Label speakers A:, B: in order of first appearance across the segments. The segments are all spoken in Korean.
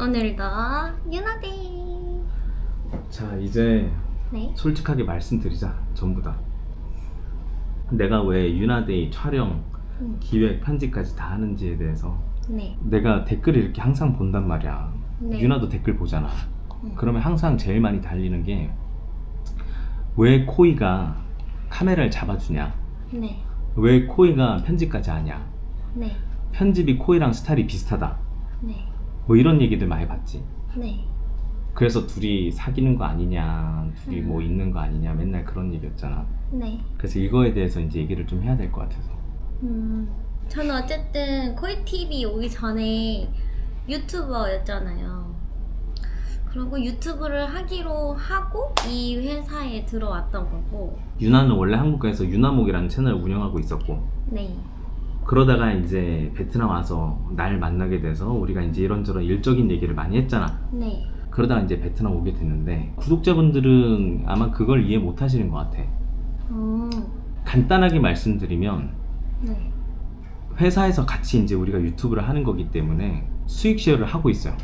A: 오늘도 유나데이.
B: 자 이제
A: 네.
B: 솔직하게 말씀드리자 전부 다 내가 왜 유나데이 촬영
A: 음,
B: 기획 편집까지 다 하는지에 대해서
A: 네.
B: 내가 댓글을 이렇게 항상 본단 말이야
A: 네.
B: 유나도 댓글 보잖아
A: 음.
B: 그러면 항상 제일 많이 달리는 게 왜 코이가 카메라를 잡아주냐
A: 네.
B: 왜 코이가 편집까지 하냐
A: 네.
B: 편집이 코이랑 스타일이 비슷하다
A: 네.
B: 뭐 이런 얘기들 많이 봤지
A: 네.
B: 그래서 둘이 사귀는 거 아니냐 둘이
A: 음.
B: 뭐 있는 거 아니냐 맨날 그런 얘기였잖아
A: 네.
B: 그래서 이거에 대해서 이제 얘기를 좀 해야 될 것 같아서
A: 음, 저는 어쨌든 코이 TV 오기 전에 유튜버였잖아요. 그리고 유튜브를 하기로 하고 이 회사에 들어왔던 거고,
B: 유나는 원래 한국에서 유나목이라는 채널을 운영하고 있었고
A: 네.
B: 그러다가 이제 베트남 와서 날 만나게 돼서 우리가 이제 이런저런 일적인 얘기를 많이 했잖아.
A: 네.
B: 그러다가 이제 베트남 오게 됐는데 구독자분들은 아마 그걸 이해 못 하시는 것 같아.
A: 어,
B: 간단하게 말씀드리면
A: 네.
B: 회사에서 같이 이제 우리가 유튜브를 하는 거기 때문에 수익 쉐어를 하고 있어요.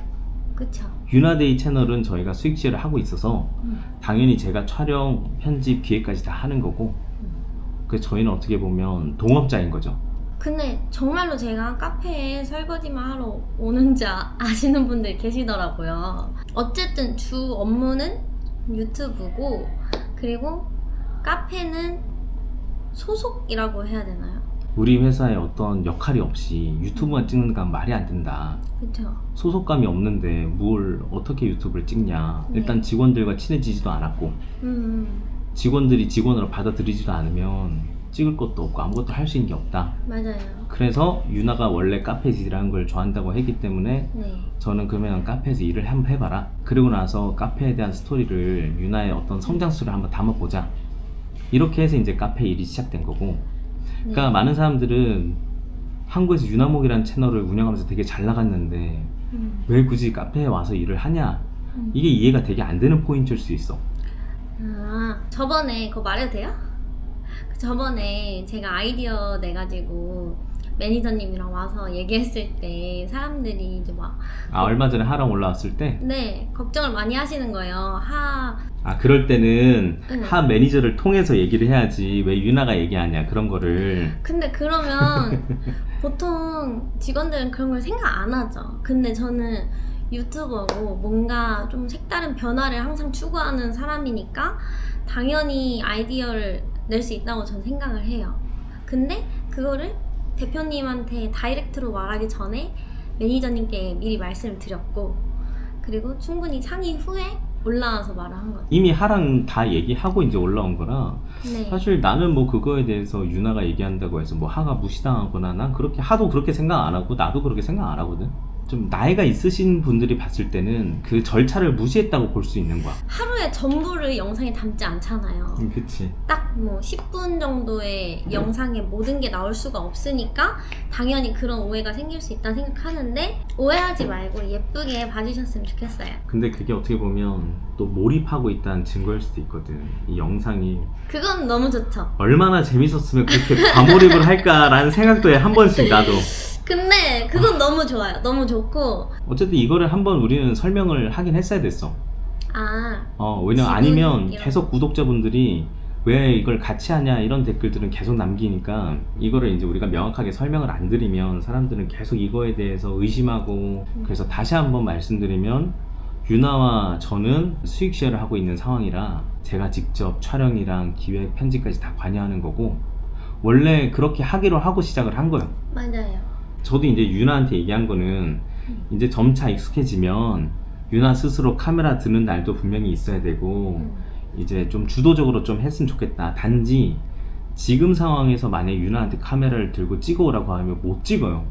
A: 그쵸.
B: 유나데이 채널은 저희가 수익 쉐어를 하고 있어서
A: 음,
B: 당연히 제가 촬영, 편집, 기획까지 다 하는 거고 그래서 저희는 어떻게 보면 동업자인 거죠
A: 근데 정말로 제가 카페에 설거지만 하러 오는지 아- 아시는 분들 계시더라고요. 어쨌든 주 업무는 유튜브고, 그리고 카페는 소속이라고 해야 되나요?
B: 우리 회사에 어떤 역할이 없이 유튜브만 찍는 건 말이 안 된다
A: 그쵸.
B: 소속감이 없는데 뭘 어떻게 유튜브를 찍냐
A: 네.
B: 일단 직원들과 친해지지도 않았고
A: 음,
B: 직원들이 직원으로 받아들이지도 않으면 찍을 것도 없고 아무것도 할 수 있는 게 없다
A: 맞아요.
B: 그래서 유나가 원래 카페에서 일하는 걸 좋아한다고 했기 때문에
A: 네.
B: 저는 그러면 카페에서 일을 한번 해봐라 그리고 나서 카페에 대한 스토리를 유나의 어떤 성장 스토리를 한번 담아보자 이렇게 해서 이제 카페 일이 시작된 거고
A: 네.
B: 그러니까 많은 사람들은 한국에서 유나목이라는 채널을 운영하면서 되게 잘 나갔는데
A: 음,
B: 왜 굳이 카페에 와서 일을 하냐
A: 음.
B: 이게 이해가 되게 안 되는 포인트일 수 있어
A: 아, 저번에 그거 말해도 돼요? 그 저번에 제가 아이디어 내가지고 매니저님이랑 와서 얘기했을 때 사람들이 이제 막
B: 아 얼마 전에 하랑 올라왔을 때
A: 네, 걱정을 많이 하시는 거예요. 하,
B: 아 그럴 때는
A: 응.
B: 하 매니저를 통해서 얘기를 해야지 왜 유나가 얘기하냐 그런 거를
A: 근데 그러면 보통 직원들은 그런 걸 생각 안 하죠. 근데 저는 유튜버고 뭔가 좀 색다른 변화를 항상 추구하는 사람이니까 당연히 아이디어를 낼 수 있다고 저는 생각을 해요. 근데 그거를 대표님한테 다이렉트로 말하기 전에 매니저님께 미리 말씀을 드렸고 그리고 충분히 상의 후에 올라와서 말을 한 거죠.
B: 이미 하랑 다 얘기하고 이제 올라온 거라
A: 네.
B: 사실 나는 뭐 그거에 대해서 유나가 얘기한다고 해서 뭐 하가 무시당하거나 난 그렇게 하도 그렇게 생각 안 하고 나도 그렇게 생각 안 하거든 좀 나이가 있으신 분들이 봤을 때는 그 절차를 무시했다고 볼 수 있는 거야
A: 하루에 전부를 영상에 담지 않잖아요.
B: 음, 그치
A: 딱 뭐 10분 정도의 영상에 모든 게 나올 수가 없으니까 당연히 그런 오해가 생길 수 있다 생각하는데 오해하지 말고 예쁘게 봐주셨으면 좋겠어요.
B: 근데 그게 어떻게 보면 또 몰입하고 있다는 증거일 수도 있거든 이 영상이
A: 그건 너무 좋죠.
B: 얼마나 재밌었으면 그렇게 과몰입을 할까라는 생각도 해 한 번씩 나도
A: 근데 그건 너무 좋아요. 너무 좋고.
B: 어쨌든 이거를 한번 우리는 설명을 하긴 했어야 됐어.
A: 아
B: 어 왜냐면 아니면
A: 이런
B: 계속 구독자분들이 왜 이걸 같이 하냐 이런 댓글들은 계속 남기니까 이거를 이제 우리가 명확하게 설명을 안 드리면 사람들은 계속 이거에 대해서 의심하고 그래서 다시 한번 말씀드리면 유나와 저는 수익 쉐어를 하고 있는 상황이라 제가 직접 촬영이랑 기획 편집까지 다 관여하는 거고 원래 그렇게 하기로 하고 시작을 한 거예요.
A: 맞아요.
B: 저도 이제 유나한테 얘기한 거는 이제 점차 익숙해지면 유나 스스로 카메라 드는 날도 분명히 있어야 되고
A: 음.
B: 이제 좀 주도적으로 좀 했으면 좋겠다. 단지 지금 상황에서 만약 유나한테 카메라를 들고 찍어오라고 하면 못 찍어요.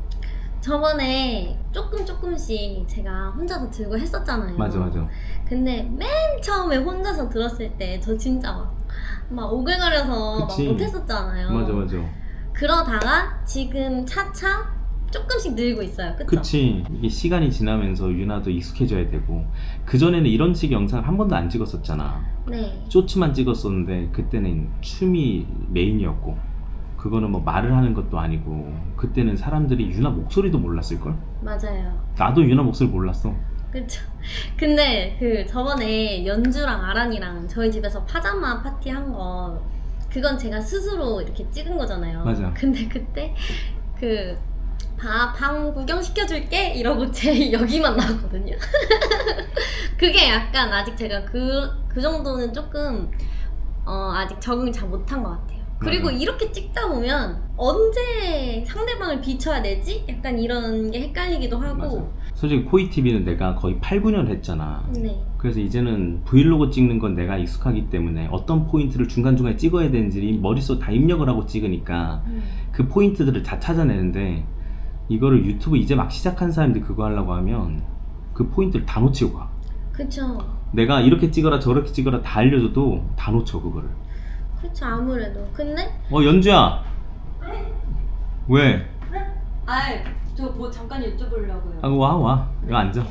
A: 저번에 조금 조금씩 제가 혼자서 들고 했었잖아요.
B: 맞아 맞아.
A: 근데 맨 처음에 혼자서 들었을 때 저 진짜 막, 막 오글거려서 막
B: 그치.
A: 못했었잖아요.
B: 맞아 맞아.
A: 그러다가 지금 차차 조금씩 늘고 있어요. 그쵸?
B: 그치. 이게 시간이 지나면서 유나도 익숙해져야 되고 그전에는 이런 식 영상을 한 번도 안 찍었었잖아.
A: 네.
B: 쇼츠만 찍었었는데 그때는 춤이 메인이었고 그거는 뭐 말을 하는 것도 아니고 그때는 사람들이 유나 목소리도 몰랐을걸?
A: 맞아요.
B: 나도 유나 목소리 몰랐어.
A: 그쵸. 근데 그 저번에 연주랑 아란이랑 저희 집에서 파자마 파티 한 거 그건 제가 스스로 이렇게 찍은 거잖아요.
B: 맞아.
A: 근데 그때 그 바, 방 구경 시켜줄게 이러고 제 여기만 나왔거든요. 그게 약간 아직 제가 그, 그 정도는 조금 어, 아직 적응을 잘 못한 것 같아요. 그리고
B: 맞아.
A: 이렇게 찍다 보면 언제 상대방을 비춰야 되지? 약간 이런 게 헷갈리기도 하고.
B: 맞아. 솔직히 코이 TV는 내가 거의 8, 9년 했잖아.
A: 네.
B: 그래서 이제는 브이로그 찍는 건 내가 익숙하기 때문에 어떤 포인트를 중간중간에 찍어야 되는지 머릿속 다 입력을 하고 찍으니까
A: 음.
B: 그 포인트들을 다 찾아내는데 이거를 유튜브 이제 막 시작한 사람들이 그거 하려고 하면 그 포인트를 다 놓치고 가.
A: 그쵸.
B: 내가 이렇게 찍어라 저렇게 찍어라 다 알려줘도 다 놓쳐 그거를.
A: 그쵸, 아무래도. 근데
B: 어 연주야. 왜?
C: 아이 저뭐 잠깐 여쭤보려고요.
B: 아, 와, 와. 이거 앉아.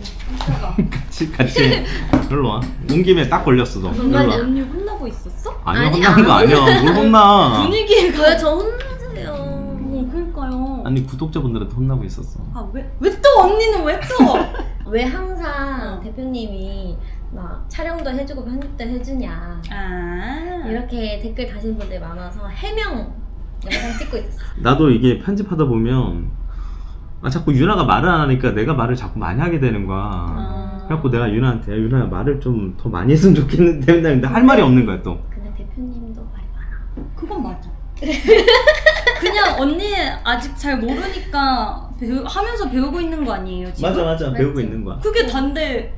C: 깜짝아.
B: 같이, 같이. 일로 와. 온 김에 딱 걸렸어, 너. 일로? 와.
C: 언니 혼나고 있었어?
B: 아니야,
A: 아니,
B: 혼나는 거 아니야. 뭘 혼나.
C: 분위기가
A: 왜저 혼나세요?
C: 어
B: 아니, 구독자분들한테 혼나고 있었어.
C: 아왜 왜 또 언니는 왜 또?
A: 왜 항상
C: 어.
A: 대표님이 막 촬영도 해주고 편집도 해주냐
C: 아
A: 이렇게 댓글 다신 분들 많아서 해명 영상 찍고 있었어.
B: 나도 이게 편집하다 보면, 아, 자꾸 유나가 말을 안 하니까 내가 말을 자꾸 많이 하게 되는 거야.
C: 아.
B: 그래갖고 내가 유나한테, 야, 유나야, 말을 좀 더 많이 했으면 좋겠는데, 맨날 근데 할 말이 없는 거야, 또.
A: 근데 대표님도 말이 많아.
C: 그건 맞아. 그냥 언니 아직 잘 모르니까 배우, 하면서 배우고 있는 거 아니에요 지금?
B: 맞아, 맞아. 배우고
A: 맞지?
B: 있는 거야.
C: 그게 단데.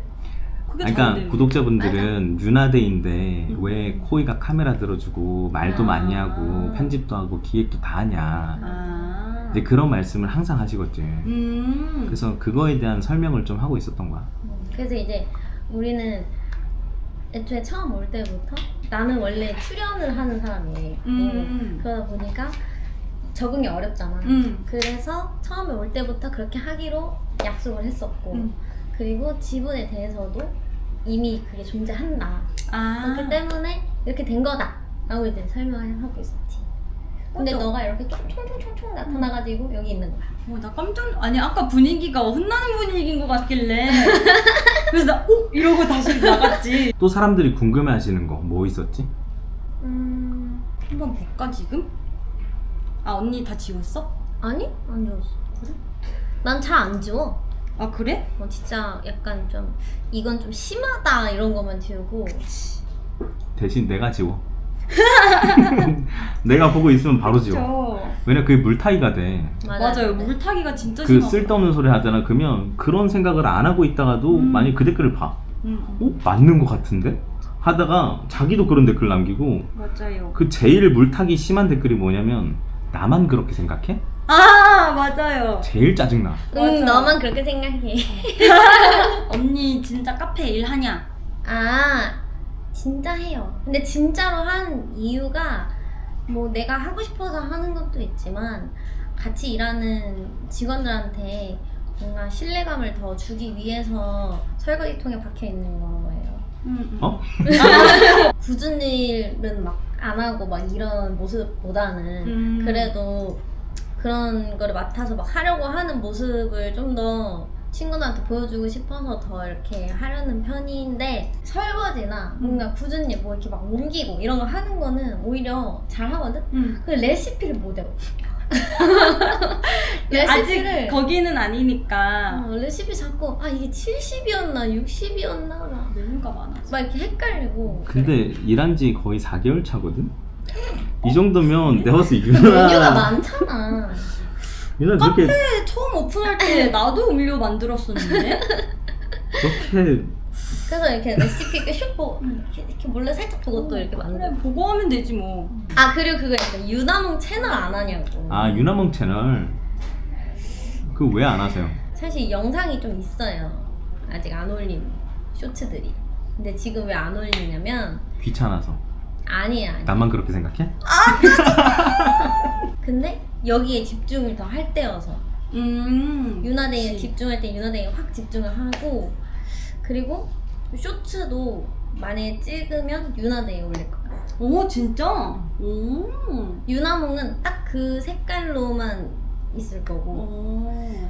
C: 그게
B: 아니, 그러니까
C: 단데.
B: 구독자분들은 유나데이인데
C: 음.
B: 왜 코이가 카메라 들어주고 말도
C: 아.
B: 많이 하고 편집도 하고 기획도 다 하냐
C: 아.
B: 근데 그런 말씀을 항상 하시거든
C: 음.
B: 그래서 그거에 대한 설명을 좀 하고 있었던 거야
A: 그래서 이제 우리는 애초에 처음 올 때부터 나는 원래 출연을 하는 사람이에요.
C: 음.
A: 그러다 보니까 적응이 어렵잖아.
C: 음.
A: 그래서 처음에 올 때부터 그렇게 하기로 약속을 했었고
C: 음.
A: 그리고 지분에 대해서도 이미 그게 존재한다.
C: 아.
A: 그렇기 때문에 이렇게 된 거다. 라고 이제 설명을 하고 있었지. 근데
C: 맞아.
A: 너가 이렇게 총총총총 나타나가지고 여기 있는 거야.
C: 어, 나 깜짝 아니 아까 분위기가 혼나는 분위기인 것 같길래 그래서 나 오! 이러고 다시 나갔지
B: 또 사람들이 궁금해 하시는 거 뭐 있었지?
A: 음...
C: 한번 볼까 지금? 아 언니 다 지웠어?
A: 아니? 안 지웠어. 그래? 난 잘 안 지워.
C: 아 그래?
A: 어, 진짜 약간 좀 이건 좀 심하다 이런 것만 지우고
B: 대신 내가 지워 내가 보고 있으면 바로 지워
C: 그쵸.
B: 왜냐 그게 물타기가 돼
C: 맞아요 물타기가 진짜
B: 그
C: 심하고
B: 쓸데없는 소리 하잖아 그러면 그런 생각을 안 하고 있다가도
C: 음.
B: 만약 그 댓글을 봐
C: 음,
B: 어? 맞는 것 같은데? 하다가 자기도 그런 댓글 남기고
C: 맞아요
B: 그 제일 물타기 심한 댓글이 뭐냐면 나만 그렇게 생각해?
C: 아 맞아요
B: 제일 짜증나
A: 응
C: 맞아.
A: 너만 그렇게 생각해
C: 언니 진짜 카페 일하냐?
A: 아 진짜 해요 근데 진짜로 한 이유가 뭐 내가 하고 싶어서 하는 것도 있지만 같이 일하는 직원들한테 뭔가 신뢰감을 더 주기 위해서 설거지통에 박혀 있는 거예요
C: 음, 음.
B: 어?
A: 굳은 일은 막 안 하고 막 이런 모습보다는
C: 음.
A: 그래도 그런 거를 맡아서 막 하려고 하는 모습을 좀 더 친구들한테 보여주고 싶어서 더 이렇게 하려는 편인데 설거지나 뭔가 굳은 일 뭐 이렇게 막 옮기고 이런 거 하는 거는 오히려 잘 하거든?
C: 음.
A: 그 레시피를 못 외워.
C: 아직
A: 레시피를
C: 거기는 아니니까.
A: 어, 레시피 자꾸 아 이게 70이었나 60이었나? 막,
C: 메뉴가 많아
A: 막 이렇게 헷갈리고.
B: 근데 일한 지 거의 4개월 차거든? 이 정도면 내가 봤을 때
A: 메뉴가
B: 유나
A: 많잖아
B: 유나 그렇게
C: 카페 처음 오픈할 때 나도 음료 만들었었는데?
B: 그렇게
A: 그래서 이렇게 레시피 이렇게 슉 보고 이렇게, 이렇게 몰래 살짝 보고 또 이렇게 만들고.
C: 그래 보고 하면 되지 뭐.
A: 아 그리고 그거 있어 유나몽 채널 안 하냐고.
B: 아 유나몽 채널? 그 왜 안 하세요?
A: 사실 영상이 좀 있어요. 아직 안 올린 쇼츠들이. 근데 지금 왜 안 올리냐면
B: 귀찮아서
A: 아니야 아니야
B: 나만 그렇게 생각해?
A: 근데 여기에 집중을 더 할 때여서
C: 음 그치.
A: 집중할 때 유나데이에 확 집중을 하고 그리고 쇼츠도 만약에 찍으면 유나데이에 올릴 거야
C: 오 진짜? 오.
A: 유나몽은 딱 그 색깔로만 있을 거고
C: 오.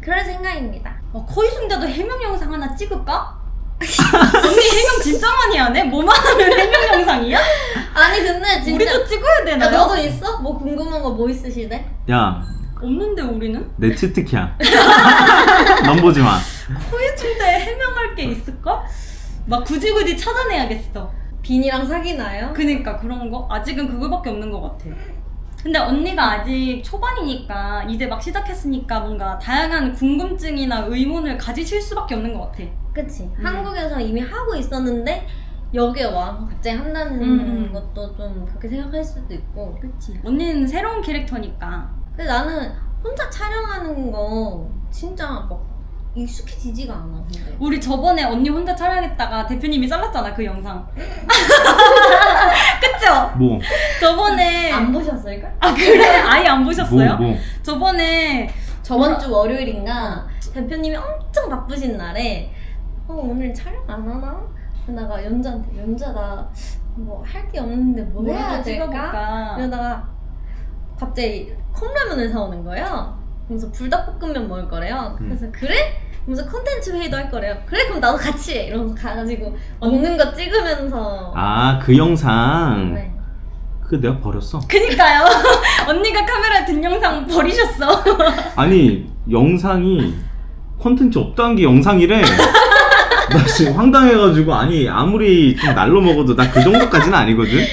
A: 그럴 생각입니다.
C: 어, 거의 숨자도 해명 영상 하나 찍을까? 언니 해명 진짜 많이 하네? 뭐만 하면 해명 영상이야?
A: 아니 근데 진짜
C: 우리도 찍어야
A: 야,
C: 되나요?
A: 너도 있어? 뭐 궁금한 거 뭐 있으시대?
B: 야,
C: 없는데 우리는?
B: 내 치트키야. 넌 보지 마.
C: 코에 침대 해명할 게 있을까? 막 굳이 굳이 찾아내야겠어.
A: 빈이랑 사귀나요?
C: 그니까 그런 거 아직은 그거밖에 없는 것 같아. 근데 언니가 아직 초반이니까 이제 막 시작했으니까 뭔가 다양한 궁금증이나 의문을 가지실 수밖에 없는 것 같아.
A: 그치.
C: 음.
A: 한국에서 이미 하고 있었는데 여기에 와서 갑자기 한다는
C: 음, 음.
A: 것도 좀 그렇게 생각할 수도 있고.
C: 그치. 언니는 새로운 캐릭터니까.
A: 근데 나는 혼자 촬영하는 거 진짜 막 익숙해지지가 않아. 근데.
C: 우리 저번에 언니 혼자 촬영했다가 대표님이 잘랐잖아 그 영상. 그쵸?
B: 뭐,
C: 저번에
A: 안 보셨을걸?
C: 아 그래? 아예 안 보셨어요?
B: 뭐, 뭐.
C: 저번에
A: 저번 주 월요일인가 대표님이 엄청 바쁘신 날에 어, 오늘 촬영 안 하나? 그러다가 연주한테 연주야 나뭐 할 게 없는데 뭐 해야 될까? 이러다가 갑자기 컵라면을 사오는 거예요. 그래서 불닭볶음면 먹을 거래요.
B: 음.
A: 그래서 그래? 그러면서 컨텐츠 회의도 할 거래요. 그래 그럼 나도 같이 해. 이러면서 가가지고 먹는 거 찍으면서
B: 아, 그 영상.
A: 네.
B: 그거 내가 버렸어.
C: 그니까요. 언니가 카메라 든 영상 버리셨어.
B: 아니, 영상이 콘텐츠 없다는 게 영상이래. 나 지금 황당해가지고, 아니, 아무리 좀 날로 먹어도 나 그 정도까지는 아니거든?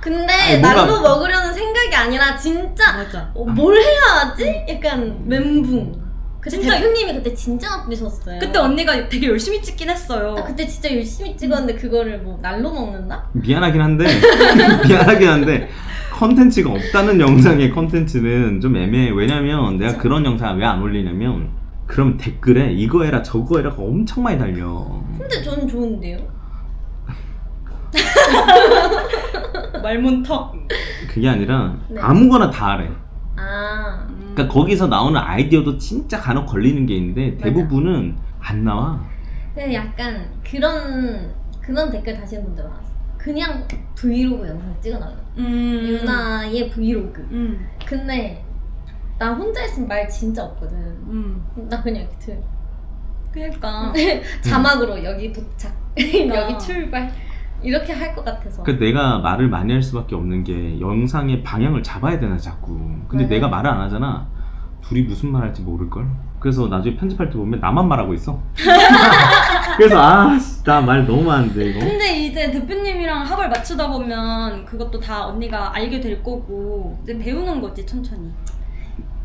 A: 근데
B: 아니, 뭔가-
A: 날로 먹으려는 생각이 아니라 진짜
C: 맞아.
A: 어, 뭘 해야 하지? 약간 멘붕. 그때
C: 진짜-
A: 대표님이 그때 진짜 바쁘셨어요.
C: 그때 언니가 되게 열심히 찍긴 했어요.
A: 나 그때 진짜 열심히 찍었는데 그거를 뭐 날로 먹는다?
B: 미안하긴 한데, 미안하긴 한데, 컨텐츠가 없다는 영상의 컨텐츠는 좀 애매해. 왜냐면 내가 그런 영상 왜 안 올리냐면, 그럼 댓글에 이거 해라 저거 해라가 엄청 많이 달려.
A: 근데 저는 좋은데요.
C: 말문턱.
B: 그게 아니라
A: 네.
B: 아무거나 다 하래.
A: 아
B: 그러니까 거기서 나오는 아이디어도 진짜 간혹 걸리는 게 있는데
A: 맞아.
B: 대부분은 안 나와.
A: 근데 약간 그런 그런 댓글 다시는 분들 많았어. 그냥 브이로그 영상 찍어놔요.
C: 음.
A: 유나의 브이로그.
C: 음.
A: 근데 나 혼자 있으면 말 진짜 없거든.
C: 음.
A: 나 그냥 이렇게 들.
C: 그니까.
A: 자막으로 여기 도착,
C: 그러니까.
A: 여기 출발 이렇게 할 것 같아서.
B: 그 내가 말을 많이 할 수밖에 없는 게 영상의 방향을 잡아야 되나 자꾸. 근데
A: 네.
B: 내가 말을 안 하잖아. 둘이 무슨 말 할지 모를 걸. 그래서 나중에 편집할 때 보면 나만 말하고 있어. 그래서 아 나 말 너무 많은데 이거.
C: 근데 이제 대표님이랑 합을 맞추다 보면 그것도 다 언니가 알게 될 거고 이제 배우는 거지 천천히.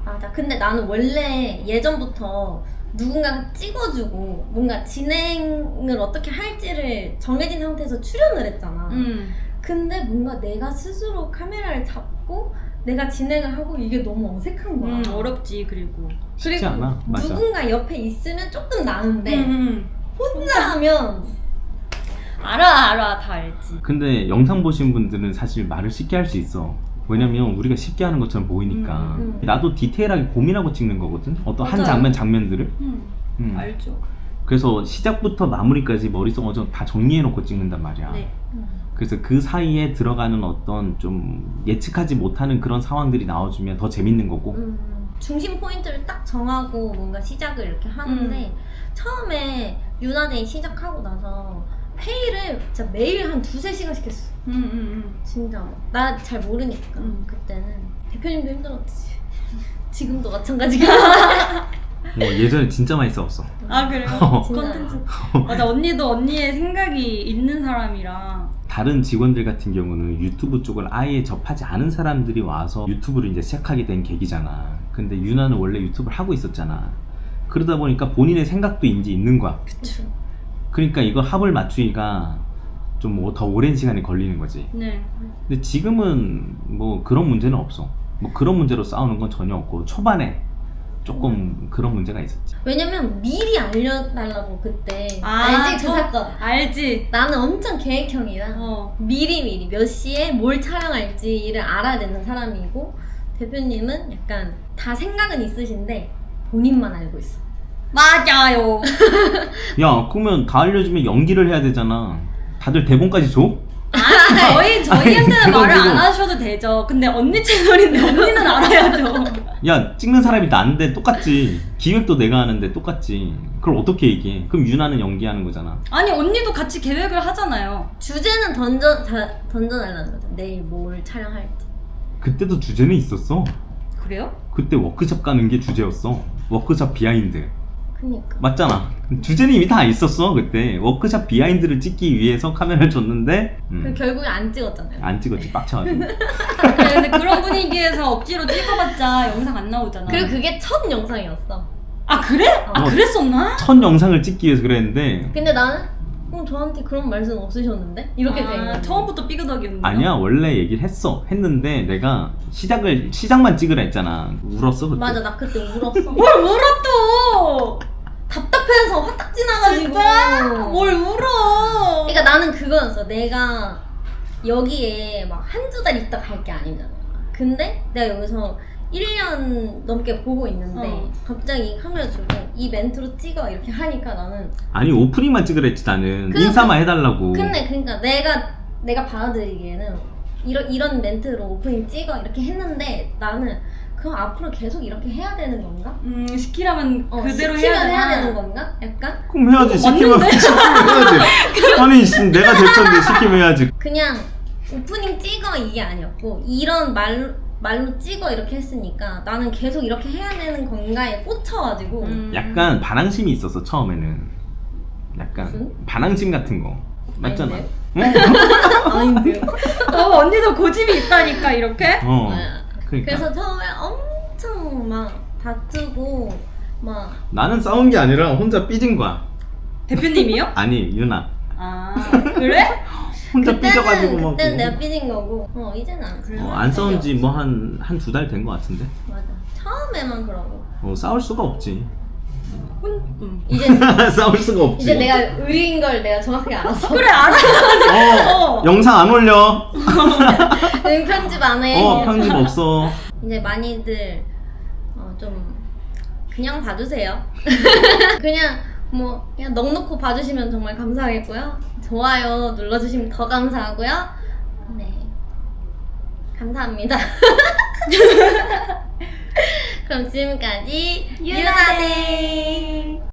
A: 맞아. 근데 나는 원래 예전부터 누군가가 찍어주고 뭔가 진행을 어떻게 할지를 정해진 상태에서 출연을 했잖아.
C: 음.
A: 근데 뭔가 내가 스스로 카메라를 잡고 내가 진행을 하고 이게 너무 어색한 거야.
C: 음 어렵지 그리고.
B: 쉽지
A: 그리고
B: 않아. 맞아.
A: 누군가 옆에 있으면 조금 나은데
C: 음, 음.
A: 혼자 하면
C: 알아 알아 다 알지.
B: 근데 영상 보신 분들은 사실 말을 쉽게 할 수 있어. 왜냐면 우리가 쉽게 하는 것처럼 보이니까.
A: 음, 음.
B: 나도 디테일하게 고민하고 찍는 거거든. 어떤 한
C: 맞아요.
B: 장면 장면들을.
C: 음.
B: 음.
C: 알죠.
B: 그래서 시작부터 마무리까지 머릿속 어다 정리해 놓고 찍는단 말이야.
C: 네.
B: 그래서 그 사이에 들어가는 어떤 좀 예측하지 못하는 그런 상황들이 나와주면 더 재밌는 거고.
A: 음, 중심 포인트를 딱 정하고 뭔가 시작을 이렇게 하는데 처음에 유나데이 시작하고 나서 회의를 진짜 매일 한 두세 시간씩 했어.
C: 음, 음, 음.
A: 진짜 나잘 모르니까
C: 음.
A: 그때는 대표님도 힘들었지. 지금도 마찬가지가.
B: 뭐 예전에 진짜 많이 싸웠어.
C: 아 그래요?
A: 진짜.
C: 컨텐츠. 맞아 언니도 언니의 생각이 있는 사람이라.
B: 다른 직원들 같은 경우는 유튜브 쪽을 아예 접하지 않은 사람들이 와서 유튜브를 이제 시작하게 된 계기잖아. 근데 유나는 원래 유튜브를 하고 있었잖아. 그러다 보니까 본인의 생각도 이제 있는 거야.
A: 그쵸.
B: 그러니까 이거 합을 맞추기가 좀 더 오랜 시간이 걸리는 거지.
C: 네.
B: 근데 지금은 뭐 그런 문제는 없어. 뭐 그런 문제로 싸우는 건 전혀 없고 초반에 조금 그런 문제가 있었지.
A: 왜냐면 미리 알려달라고 그때
C: 아,
A: 알지 그
C: 저-
A: 사건.
C: 알지.
A: 나는 엄청 계획형이라
C: 어.
A: 미리 미리 몇 시에 뭘 촬영할지를 알아야 되는 사람이고 대표님은 약간 다 생각은 있으신데 본인만 알고 있어.
C: 맞아요.
B: 야, 그러면 다 알려주면 연기를 해야 되잖아. 다들 대본까지 줘?
A: 아니
C: 저희 저희한테는
B: 아니,
C: 말을 안 하셔도 되죠. 근데 언니 채널인데 언니는 알아야죠.
B: 야 찍는 사람이 난데 똑같지 기획도 내가 하는데 똑같지 그걸 어떻게 얘기해 그럼 유나는 연기하는 거잖아
C: 아니 언니도 같이 계획을 하잖아요.
A: 주제는 던져 다, 던져달라는 거죠. 내일 뭘 촬영할지.
B: 그때도 주제는 있었어
C: 그래요?
B: 그때 워크숍 가는 게 주제였어 워크숍 비하인드
A: 그니까.
B: 맞잖아 주제는 이미 다 있었어 그때 워크숍 비하인드를 찍기 위해서 카메라를 줬는데
A: 그
B: 음,
A: 결국에 안 찍었잖아요.
B: 안 찍었지 빡쳐가지고
C: 그래, 근데 그런 분위기에서 억지로 찍어봤자 영상 안 나오잖아.
A: 그리고 그게 첫 영상이었어.
C: 아 그래? 아
B: 어.
C: 그랬었나?
B: 첫 영상을 찍기 위해서 그랬는데
A: 근데 나는 어, 저한테 그런 말씀 없으셨는데? 이렇게 된
C: 아,
A: 거야.
C: 처음부터 삐그덕이었는데.
B: 아니야 원래 얘기를 했어 했는데 내가 시작을 시작만 찍으라 했잖아 울었어 그때
A: 맞아, 나 그때 울었어.
C: 뭘 울어 또?
A: 답답해서 화딱 지나가지고.
C: 진짜? 뭘 울어?
A: 그러니까 나는 그거였어. 내가 여기에 막 한두 달 있다 갈 게 아니잖아. 근데 내가 여기서 1년 넘게 보고 있는데
C: 어.
A: 갑자기 카메라 주고 이 멘트로 찍어 이렇게 하니까 나는
B: 아니 오프닝만 찍으라 했지 나는
A: 그-
B: 인사만 해달라고
A: 근데 그러니까 내가 내가 받아들이기에는 이런 이런 멘트로 오프닝 찍어 이렇게 했는데 나는 그럼 앞으로 계속 이렇게 해야 되는 건가?
C: 음 시키라면
A: 어,
C: 그대로
A: 시키면
C: 해야,
A: 해야,
C: 되나?
A: 되는 건가? 약간
B: 그럼 해야지 시키면
C: 맞는데?
B: 시키면 해야지 아니 씨, 내가 대처인데 시키면 해야지
A: 그냥 오프닝 찍어 이게 아니었고 이런 말 말로 찍어 이렇게 했으니까 나는 계속 이렇게 해야 되는 건가에 꽂혀가지고
C: 음.
B: 약간 반항심이 있었어 처음에는 약간
A: 무슨?
B: 반항심 같은 거 맞잖아
A: 아닌데요?
B: 응?
A: 아닌데요?
C: 어 언니도 고집이 있다니까 이렇게?
B: 어
A: 네.
B: 그러니까
A: 그래서 처음에 엄청 막 다투고 막
B: 나는 싸운 게 아니라 혼자 삐진 거야
C: 대표님이요?
B: 아니 유나
C: 아 그래?
B: 혼자 삐져가지고 막
A: 그때는 내가 삐진 거고. 어 이제는 안 그래
B: 어, 안 싸운 지 뭐 한 한 두 달된거 같은데?
A: 맞아. 처음에만 그러고.
B: 어, 싸울 수가 없지.
C: 혼, 음.
A: 이제
B: 싸울 수가 없지.
A: 이제 내가 의인 걸 내가 정확하게 알아서.
C: 그래 알아.
B: 어,
C: 어.
B: 영상 안 올려.
A: 응 편집 안해.
B: 어 편집 없어.
A: 이제 많이들 어, 좀 그냥 봐주세요. 그냥 뭐 그냥 넉넉히 봐주시면 정말 감사하겠고요. 좋아요 눌러주시면 더 감사하고요. 네 감사합니다. 그럼 지금까지 유나네.